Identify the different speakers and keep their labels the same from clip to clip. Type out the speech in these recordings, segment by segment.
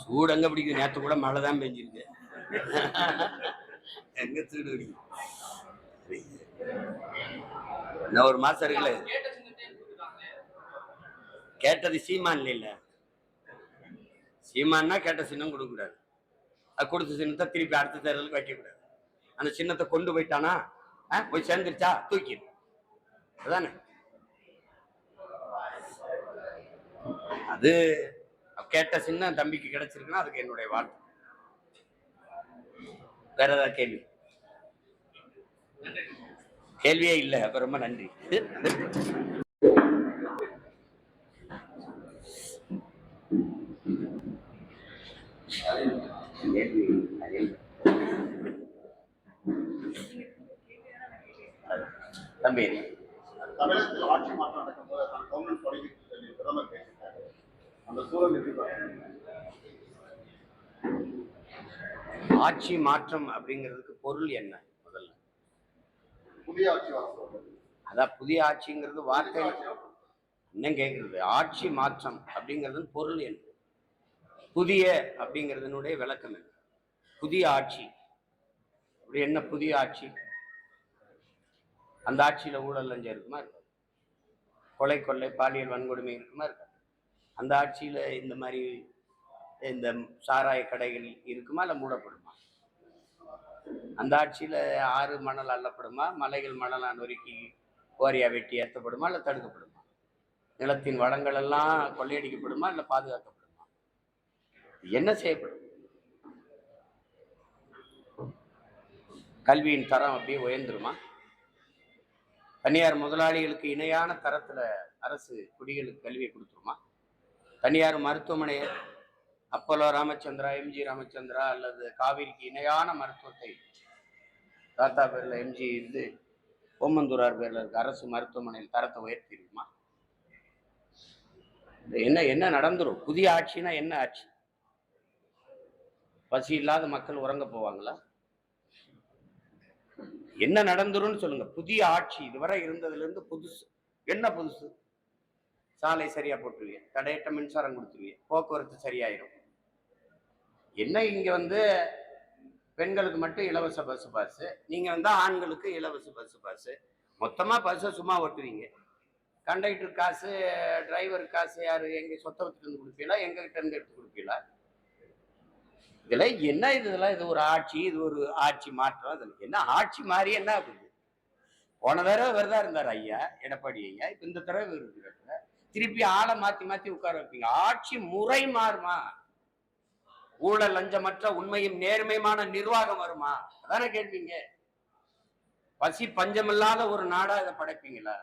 Speaker 1: சூடு எங்க பிடிக்குது. நேத்து கூட மழை தான் பெஞ்சிருக்கு. எங்க சூடு இன்னும் ஒரு மாசம் இருக்குல்ல? கேட்டது சீமான் இல்ல. சீமான்னா கேட்ட சின்னம் கொடுக்க கூடாது அது கொடுத்த சின்னத்தை திருப்பி அடுத்த தேர்தலுக்கு வைக்க கூடாது அந்த சின்னத்தை கொண்டு போயிட்டானா? ஆ, போய் சேர்ந்துருச்சா? தூக்கி அதானே? அது கேட்ட சின்ன தம்பிக்கு கிடைச்சிருக்குன்னா அதுக்கு என்னுடைய வாழ்த்து. வேற ஏதாவது கேள்வி? கேள்வியே இல்லை. அப்ப ரொம்ப நன்றி. தம்பி
Speaker 2: தமிழகத்தில் ஆட்சி மாற்றம் நடக்கும்போது தான் கவர்மெண்ட் தொடங்கி பிரதமர்
Speaker 1: ஆட்சி மாற்றம் அப்படிங்கிறதுக்கு பொருள் என்ன முதல்ல?
Speaker 2: புதிய ஆட்சி
Speaker 1: அதான் புதிய ஆட்சிங்கிறது வார்த்தை. என்ன கேட்கறது ஆட்சி மாற்றம் அப்படிங்கிறது பொருள் என்ன? புதிய அப்படிங்கிறதுனுடைய விளக்கம் என்ன? புதிய ஆட்சி. அப்படி என்ன புதிய ஆட்சி? அந்த ஆட்சியில ஊழல் லஞ்சம் இருக்குமா? இருக்காது கொலை கொள்ளை பாலியல் வன்கொடுமை இருக்குமா? இருக்காது அந்த ஆட்சியில் இந்த மாதிரி இந்த சாராய கடைகள் இருக்குமா இல்லை மூடப்படுமா? அந்த ஆட்சியில் ஆறு மணல் அள்ளப்படுமா? மலைகள் மணலாக நொறுக்கி கோரியா வெட்டி ஏற்றப்படுமா இல்லை தடுக்கப்படுமா? நிலத்தின் வளங்கள் எல்லாம் கொள்ளையடிக்கப்படுமா இல்லை பாதுகாக்கப்படுமா? என்ன செய்யப்படும்? கல்வியின் தரம் அப்படியே உயர்ந்துருமா? தனியார் முதலாளிகளுக்கு இணையான தரத்தில் அரசு குடிகளுக்கு கல்வியை கொடுத்துருமா? தனியார் மருத்துவமனை அப்போலோ ராமச்சந்திரா எம்ஜி ராமச்சந்திரா அல்லது காவிரிக்கு இணையான மருத்துவத்தை தாத்தா பேரில் எம்ஜி இது ஓமந்தூரார் பேரில் இருக்க அரசு மருத்துவமனையில் தரத்தை உயர்த்திருக்குமா என்ன என்ன நடந்துரும்? புதிய ஆட்சினா என்ன ஆட்சி? பசி இல்லாத மக்கள் உறங்க போவாங்களா? என்ன நடந்துரும்னு சொல்லுங்க. புதிய ஆட்சி இதுவரை இருந்ததுலேருந்து புதுசு. என்ன புதுசு? சாலை சரியா போட்டுருவீங்க தடையற்ற மின்சாரம் கொடுத்துருவீங்க போக்குவரத்து சரியாயிரும். என்ன இங்க வந்து பெண்களுக்கு மட்டும் இலவச பஸ் பாஸ் நீங்க வந்து ஆண்களுக்கு இலவச பஸ் பாஸ் மொத்தமா பஸ்ஸை சும்மா ஓட்டுவீங்க. கண்டக்டர் காசு டிரைவர் காசு யாரு? எங்க சொத்தவத்திலிருந்து கொடுப்பீங்களா? எங்க கிட்ட இருந்து எடுத்து கொடுப்பீங்களா? இதுல என்ன இது? இதெல்லாம் இது ஒரு ஆட்சி இது ஒரு ஆட்சி மாற்றம். இதுல என்ன ஆட்சி மாறி என்ன ஆகுது? போன தடவை விரதா இருந்தார் ஐயா எடப்பாடி ஐயா. இப்போ இந்த தடவை இவர் திருப்பி ஆளை மாத்தி மாத்தி உட்கார வைப்பீங்க. ஆட்சி முறை மாறுமா? ஊழல் லஞ்சமற்ற உண்மையும் நேர்மையுமான நிர்வாகம் வருமா? அதானே கேட்பீங்க. பசி பஞ்சமில்லாத ஒரு நாடா இதை படைப்பீங்களா?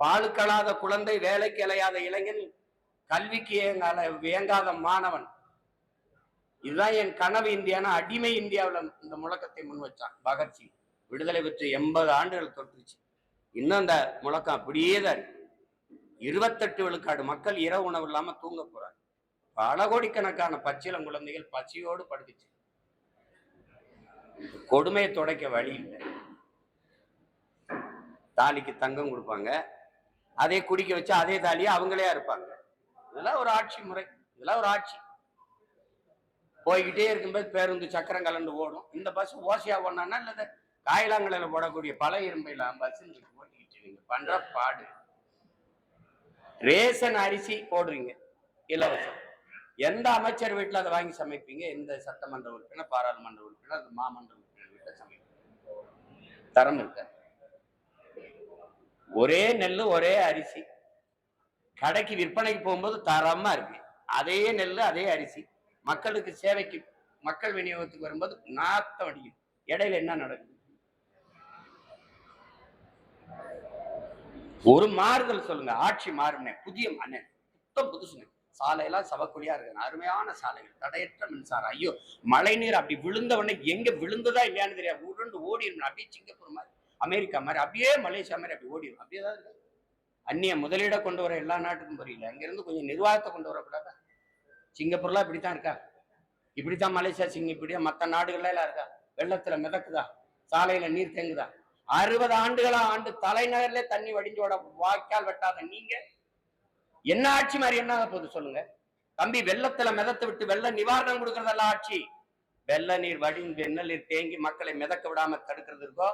Speaker 1: பாலுக்களாத குழந்தை வேலைக்கு இலையாத இளைஞன் கல்விக்கு ஏங்காத வேங்காத மாணவன். இதுதான் என் கனவு இந்தியானா அடிமை இந்தியாவுல இந்த முழக்கத்தை முன் வச்சான் பகத்சிங். விடுதலை பெற்று எண்பது ஆண்டுகள் தொட்டுருச்சு. இன்னும் அந்த முழக்கம் அப்படியே தான் இருக்கு. இருபத்தெட்டு விழுக்காடு மக்கள் இரவு உணவு இல்லாம தூங்க போறாங்க. பல கோடிக்கணக்கான பச்சிலம் குழந்தைகள் பசியோடு படுத்துச்சு. கொடுமையை துடைக்க வழி இல்லை. தாலிக்கு தங்கம் கொடுப்பாங்க. அதே குடிக்க வச்சு அதே தாலியை அவங்களே இருப்பாங்க இதெல்லாம் ஒரு ஆட்சி முறை. இதெல்லாம் ஒரு ஆட்சி. போய்கிட்டே இருக்கும்போது பேருந்து சக்கரம் கலந்து ஓடும். இந்த பஸ் ஓசையா ஓடனா இல்ல காயிலாங்கலையில போடக்கூடிய பல இரும்பையில பஸ் ஓட்டிக்கிட்டு நீங்க பண்ற பாடு. ரேஷன் அரிசி போடுறீங்க. இலவசம். எந்த அமைச்சர் வீட்டில் அதை வாங்கி சமைப்பீங்க? எந்த சட்டமன்ற உறுப்பினர் பாராளுமன்ற உறுப்பினர் அந்த மாமன்ற உறுப்பினர் வீட்டில் சமைப்பீங்க? தரம் இருக்க? ஒரே நெல் ஒரே அரிசி. கடைக்கு விற்பனைக்கு போகும்போது தரமா இருக்கு. அதே நெல் அதே அரிசி. மக்களுக்கு சேவைக்கு மக்கள் விநியோகத்துக்கு வரும்போது நாத்தம் அடிக்கும். இடையில என்ன நடக்குது? ஒரு மாறுதல் சொல்லுங்க. ஆட்சி மாறுனே புதிய மன்னன். புத்தம் புதுசுங்க. சாலையெல்லாம் சவக்குழியா இருக்கு அருமையான சாலைகள். தடையற்ற மின்சாரம். ஐயோ மழை நீர் அப்படி விழுந்தவொடனே எங்க விழுந்ததா இல்லையான்னு தெரியாது. உருண்டு ஓடிடும் அப்படியே சிங்கப்பூர் மாதிரி அமெரிக்கா மாதிரி அப்படியே மலேசியா மாதிரி அப்படி ஓடிடும் அப்படியே தான் இருக்கு. அந்நிய முதலீட கொண்டு வர எல்லா நாட்டுக்கும் புரியல. அங்கிருந்து கொஞ்சம் நிர்வாகத்தை கொண்டு வரக்கூடாதா? சிங்கப்பூர்லாம் இப்படித்தான் இருக்கா? இப்படித்தான் மலேசியா சிங்க இப்படியா மற்ற நாடுகள்லாம் எல்லாம் இருக்கா? வெள்ளத்துல மிதக்குதா? சாலையில நீர் தேங்குதா? அறுபது ஆண்டுகளா ஆண்டு தலைநகர்ல தண்ணி வடிஞ்சோட வாய்க்கால் வெட்டாத நீங்க? என்ன ஆட்சி மாதிரி என்ன ஆக போகுது சொல்லுங்க. தம்பி வெள்ளத்துல மிதத்து விட்டு வெள்ள நிவாரணம் கொடுக்கறதெல்லாம் ஆட்சி. வெள்ள நீர் வடிந்து வெண்ண நீர் தேங்கி மக்களை மிதக்க விடாம தடுக்கிறது இருக்கோ?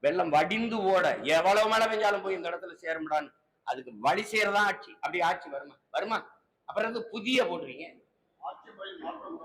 Speaker 1: வெள்ளம் வடிந்து ஓட எவ்வளவு மழை பெஞ்சாலும் போய் இந்த இடத்துல சேரும்டான்னு அதுக்கு வழி செய்யறதா ஆட்சி. அப்படி ஆட்சி வருமா? வருமா? அப்புறம் வந்து புதிய போடுறீங்க.
Speaker 2: ஆட்சி முறை மாற்றம்